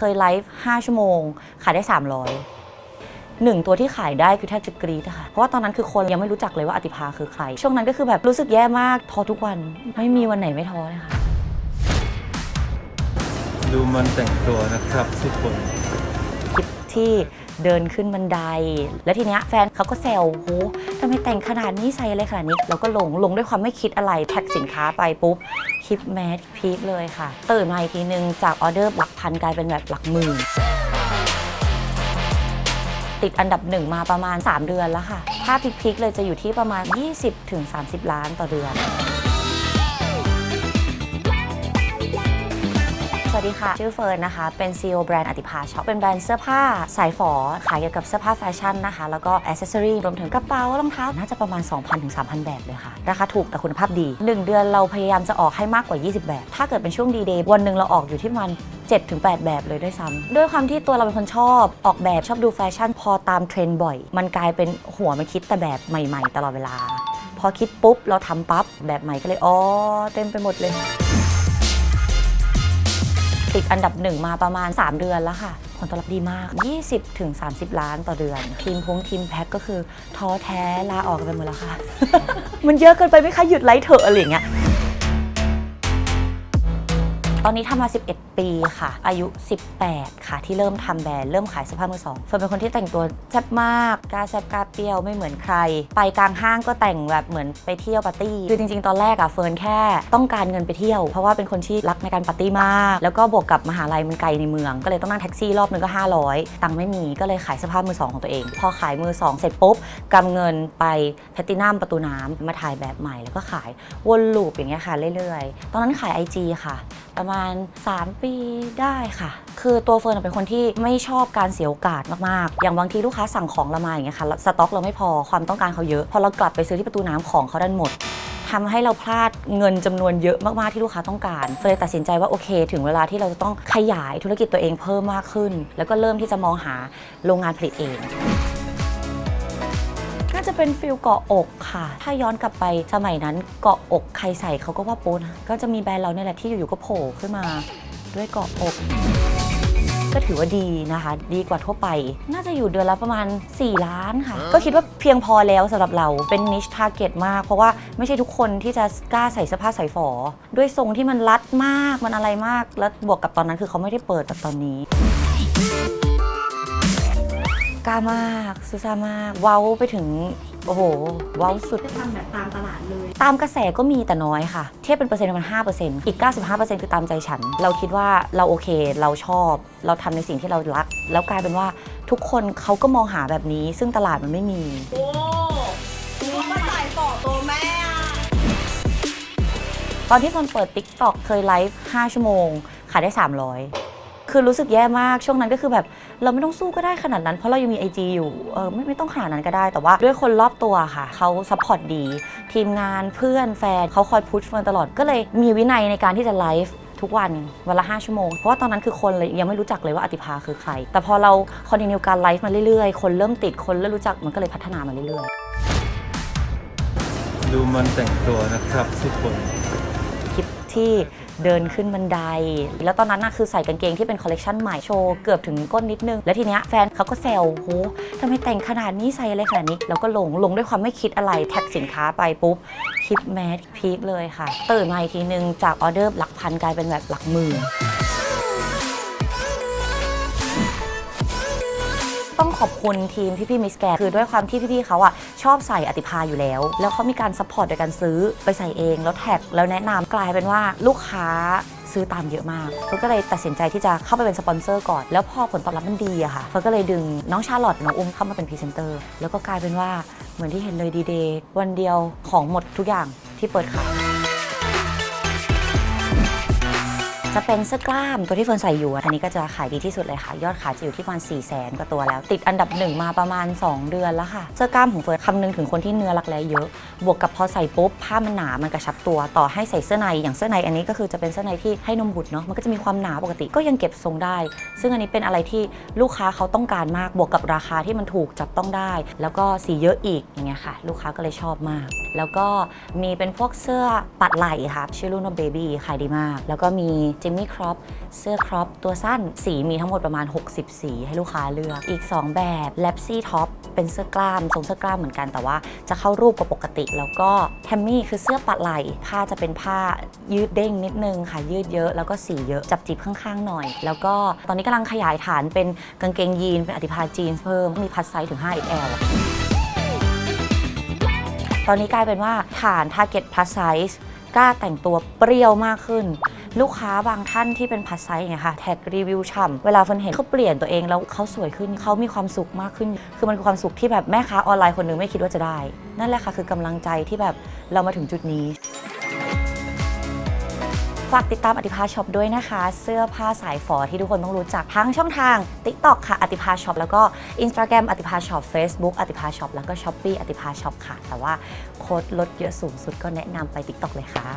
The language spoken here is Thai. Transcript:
เคยไลฟ์5ชั่วโมง ขายได้ 300หนึ่งตัวที่ขายได้คือแทบจะกรีดค่ะ เพราะว่าตอนนั้นคือคนยังไม่รู้จักเลยว่าอติภาคือใคร ช่วงนั้นก็คือแบบรู้สึกแย่มากท้อทุกวัน ไม่มีวันไหนไม่ท้อเลยค่ะ ดูมันแต่งตัวนะครับทุกคน ที่เดินขึ้นบันได แล้วทีเนี้ยแฟนเขาก็แซวโหทำไมแต่งขนาดนี้ใส่อะไรขนาดนี้ เราก็ลงลงด้วยความไม่คิดอะไรแท็กสินค้าไปปุ๊บคลิปแมสพีคเลยค่ะ ตื่นมาอีกทีนึงจากออเดอร์หลักพันกลายเป็นแบบหลักหมื่นติดอันดับหนึ่งมาประมาณ 3 เดือนแล้วค่ะ ถ้าพีคๆเลยจะอยู่ที่ประมาณ 20-30 ล้านต่อเดือน สวัสดีค่ะ ชื่อเฟิร์นนะคะ เป็น CEO แบรนด์อติภาช็อปเป็นแบรนด์เสื้อผ้าสายฝอขายเกี่ยวกับเสื้อผ้าแฟชั่นนะคะ แล้วก็อ c เซสซอรี่รวมถึงกระเป๋ารองเท้า น่าจะประมาณ 2,000ถึง3,000 แบบเลยค่ะ ราคาถูกแต่คุณภาพดี 1 เดือนเราพยายามจะออกให้มากกว่า 20 แบบ ถ้าเกิดเป็นช่วงดีเดย์วันหนึ่งเราออกอยู่ที่มาณ7ถึง8แบบเลยด้วยซ้ำด้วยความที่ตัวเราเป็นคนชอบออกแบบชอบดูแฟชั่นพอตามเทรนด์บ่อย มันกลายเป็นหัวมันคิดแต่แบบใหม่ ๆ ตลอดเวลา พอคิดปุ๊บเราทำปั๊บแบบใหม่ก็เลยอ๋อเต็มไปหมดเลย ติดอันดับหนึ่งมาประมาณ 3 เดือนแล้วค่ะ ผลตอบรับดีมาก 20ถึง30 ล้านต่อเดือน ทีมพงทีมแพ็คก็คือท้อแท้ลาออกกันไปหมดแล้วค่ะ มันเยอะเกินไปไหมคะหยุดไลฟ์เถอะอะไรอย่างเงี้ย ตอนนี้ทำมา 11 ปีค่ะ อายุ 18 ค่ะ ที่เริ่มทำแบรนด์เริ่มขายเสื้อผ้ามือสองเฟิร์นเป็นคนที่แต่งตัวแซ่บมากกล้าแซ่บกล้าเปรี้ยวไม่เหมือนใคร ไปกลางห้างก็แต่งแบบเหมือนไปเที่ยวปาร์ตี้คือจริง ๆ ตอนแรกอะเฟิร์นแค่ต้องการเงินไปเที่ยว เพราะว่าเป็นคนที่รักในการปาร์ตี้มาก แล้วก็บวกกับมหาลัยมันไกลในเมือง ก็เลยต้องนั่งแท็กซี่รอบนึงก็ 500 ตังค์ไม่มีก็เลยขายเสื้อผ้ามือสองของตัวเอง พอขายมือสองเสร็จปุ๊บกำเงินไปแพตตินัมประตูน้ำมาถ่ายแบบใหม่แล้วก็ขายวนลูปอย่างเงี้ยค่ะเรื่อยๆ ตอนนั้นขาย IG ค่ะ ประมาณ 3 ปีได้ค่ะ คือตัวเฟิร์นเป็นคนที่ไม่ชอบการเสียโอกาสมากๆ อย่างบางทีลูกค้าสั่งของเรามาอย่างเงี้ยค่ะสต็อกเราไม่พอความต้องการเขาเยอะพอเรากลับไปซื้อที่ประตูน้ำของเขาดันหมดทำให้เราพลาดเงินจำนวนเยอะมาก ๆ ที่ลูกค้าต้องการเฟิร์นเลยตัดสินใจว่าโอเค ถึงเวลาที่เราจะต้องขยายธุรกิจตัวเองเพิ่มมากขึ้น แล้วก็เริ่มที่จะมองหาโรงงานผลิตเอง จะเป็นฟิลเกาะอกค่ะ ถ้าย้อนกลับไปสมัยนั้นเกาะอกใครใส่เขาก็ว่าโป๊นะ ก็จะมีแบรนด์เราเนี่ยแหละที่อยู่ๆก็โผล่ขึ้นมาด้วยเกาะอก ก็ถือว่าดีนะคะ ดีกว่าทั่วไป น่าจะอยู่เดือนละประมาณ 4 ล้านค่ะ ก็คิดว่าเพียงพอแล้วสำหรับเราเป็นนิชทาร์เก็ตมาก เพราะว่าไม่ใช่ทุกคนที่จะกล้าใส่เสื้อผ้าใส่ฝอ ด้วยทรงที่มันรัดมากมันอะไรมาก แล้วบวกกับตอนนั้นคือเขาไม่ได้เปิดแบบตอนนี้ กล้ามากซูซ่ามากเว้าไปถึง โอ้โห เว้าสุดจะทำแบบตามตลาดเลยตามกระแสก็มีแต่น้อยค่ะ เทียบเป็นเปอร์เซ็นต์มัน5%อีก95%คือตามใจฉัน เราคิดว่าเราโอเค เราชอบ เราทำในสิ่งที่เรารัก แล้วกลายเป็นว่าทุกคนเขาก็มองหาแบบนี้ ซึ่งตลาดมันไม่มี โอ้เขามาใส่ต่อตัวแม่อะตอนที่ตอนเปิด Tik t o อกเคยไลฟ์5ชั่วโมง ขายได้ 300 คือรู้สึกแย่มากช่วงนั้นก็คือแบบเราไม่ต้องสู้ก็ได้ขนาดนั้น เพราะเรายังมี IG อยู่เออไม่ไม่ต้องขนาดนั้นก็ได้ แต่ว่าด้วยคนรอบตัวค่ะเขาซัพพอร์ตดี ทีมงานเพื่อนแฟนเขาคอยพุชเฟิร์นตลอดก็เลยมีวินัยในการที่จะไลฟ์ทุกวันวันละ5ชั่วโมง เพราะว่าตอนนั้นคือคนเลยยังไม่รู้จักเลยว่าอติภาคือใคร แต่พอเราคอนติเนียการไลฟ์มาเรื่อยๆ คนเริ่มติดคนเริ่มรู้จักมันก็เลยพัฒนามาเรื่อยๆ ดูมันแต่งตัวนะครับทุกคน ที่เดินขึ้นบันได แล้วตอนนั้นน่ะคือใส่กางเกงที่เป็นคอลเลกชันใหม่โชว์เกือบถึงก้นนิดนึง แล้วทีเนี้ยแฟนเขาก็แซวโหทำไมแต่งขนาดนี้ใส่อะไรขนาดนี้ เราก็หลงหลงด้วยความไม่คิดอะไรแท็กสินค้าไปปุ๊บคลิปแมสพีคเลยค่ะ ตื่นมาอีกทีนึงจากออเดอร์หลักพันกลายเป็นแบบหลักหมื่น ต้องขอบคุณทีมพี่ๆมิสแกรคือด้วยความที่พี่ๆเขาอะชอบใส่อติภาอยู่แล้ว แล้วเขามีการซัพพอร์ตโดยการซื้อไปใส่เอง แล้วแท็กแล้วแนะนำกลายเป็นว่าลูกค้าซื้อตามเยอะมากเฟิร์ก็เลยตัดสินใจที่จะเข้าไปเป็นสปอนเซอร์ก่อน แล้วพอผลตอบรับมันดีอะค่ะเฟิร์ก็เลยดึงน้องชาลอตน้องอุ้มเข้ามาเป็นพรีเซนเตอร์ แล้วก็กลายเป็นว่าเหมือนที่เห็นเลยดีเดย์วันเดียวของหมดทุกอย่างที่เปิดขาย จะเป็นเสื้อกล้ามตัวที่เฟิร์นใส่อยู่อันนี้ก็จะขายดีที่สุดเลยค่ะ ยอดขายจะอยู่ที่ประมาณ4 0 0แสนกว่าตัวแล้ว ติดอันดับหนึ่งมาประมาณ 2 เดือนแล้วค่ะ เสื้อกล้ามของเฟิร์นคำนึงถึงคนที่เนื้อรักแร้เยอะ บวกกับพอใส่ปุ๊บผ้ามันหนามันกระชับตัว ต่อให้ใส่เสื้อในอย่างเสื้อในอันนี้ก็คือจะเป็นเสื้อในที่ให้นมบุตรเนาะมันก็จะมีความหนาปกติก็ยังเก็บทรงได้ ซึ่งอันนี้เป็นอะไรที่ลูกค้าเขาต้องการมากบวกกับราคาที่มันถูกจับต้องได้ แล้วก็สีเยอะอีกอย่างเงี้ยค่ะ ลูกค้าก็เลยชอบมาก แล้วก็มีเป็นพวกเสื้อปัดไหล่ค่ะชื่อรุ่นว่า Baby ขายดีมาก แล้วก็มีจิมมี่ครอปเสื้อครอปตัวสั้นสีมีทั้งหมดประมาณ 60 สีให้ลูกค้าเลือก อีก 2 แบบแลปซี่ท็อปเป็นเสื้อกล้ามทรงเสื้อกล้ามเหมือนกันแต่ว่าจะเข้ารูปกว่าปกติ แล้วก็แฮมมี่คือเสื้อปัดไหล่ผ้าจะเป็นผ้ายืดเด้งนิดนึงค่ะ ยืดเยอะแล้วก็สีเยอะจับจีบข้างๆหน่อย แล้วก็ตอนนี้กำลังขยายฐานเป็นกางเกงยีนเป็นอธิพาจีนเพิ่มมีพัดไซส์ถึง 5XL อะตอนนี้กลายเป็นว่าฐาน Target Plus Size กล้าแต่งตัวเปรี้ยวมากขึ้น ลูกค้าบางท่านที่เป็นพัสไซส์ไงค่ะแท็กรีวิวฉ่ำเวลาเฟินเห็นเขาเปลี่ยนตัวเองแล้วเขาสวยขึ้นเขามีความสุขมากขึ้น คือมันคือความสุขที่แบบแม่ค้าออนไลน์คนหนึงไม่คิดว่าจะได้ นั่นแหละค่ะคือกำลังใจที่แบบเรามาถึงจุดนี้ ฝากติดตามอติภาช็อปด้วยนะคะ เสื้อผ้าสายฝอที่ทุกคนต้องรู้จักทั้งช่องทาง TikTok ค่ะอติภาช็อปแล้วก็ Instagram อติภาช็อป Facebook อติภาช็อปแล้วก็ Shopee อติภาช็อปค่ะ แต่ว่าโค้ดลดเยอะสูงสุดก็แนะนำไป TikTok เลยค่ะ